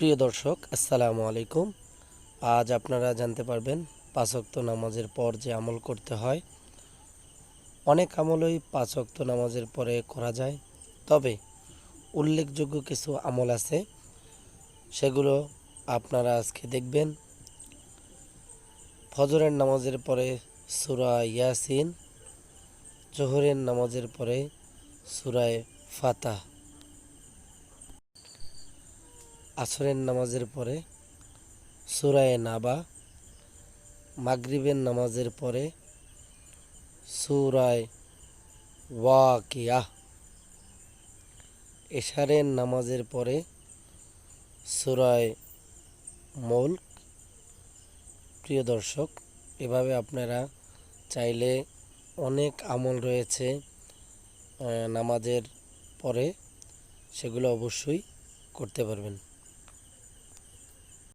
প্রিয় দর্শক, আসসালামু আলাইকুম। আজ আপনারা জানতে পারবেন পাঁচক্ত নামাজের পর যে আমল করতে হয়, অনেক আমলই পাঁচক্ত নামাজের পরে করা যায়। তবে উল্লেখযোগ্য কিছু আমল আছে, সেগুলো আপনারা আজকে দেখবেন। ফজরের নামাজের পরে সুরা ইয়াসিন, জোহরের নামাজের পরে সুরায় ফাতাহ। আসরের নামাজের পরে, সুরায় নাবা, মাগরিবের নামাজের পরে, সুরায় ওয়াকিয়া। এশারের নামাজের পরে, সুরায় মুল্ক। প্রিয় দর্শক, এভাবে আপনারা চাইলে অনেক আমল রয়েছে নামাজের পরে, সেগুলো অবশ্যই করতে পারবেন।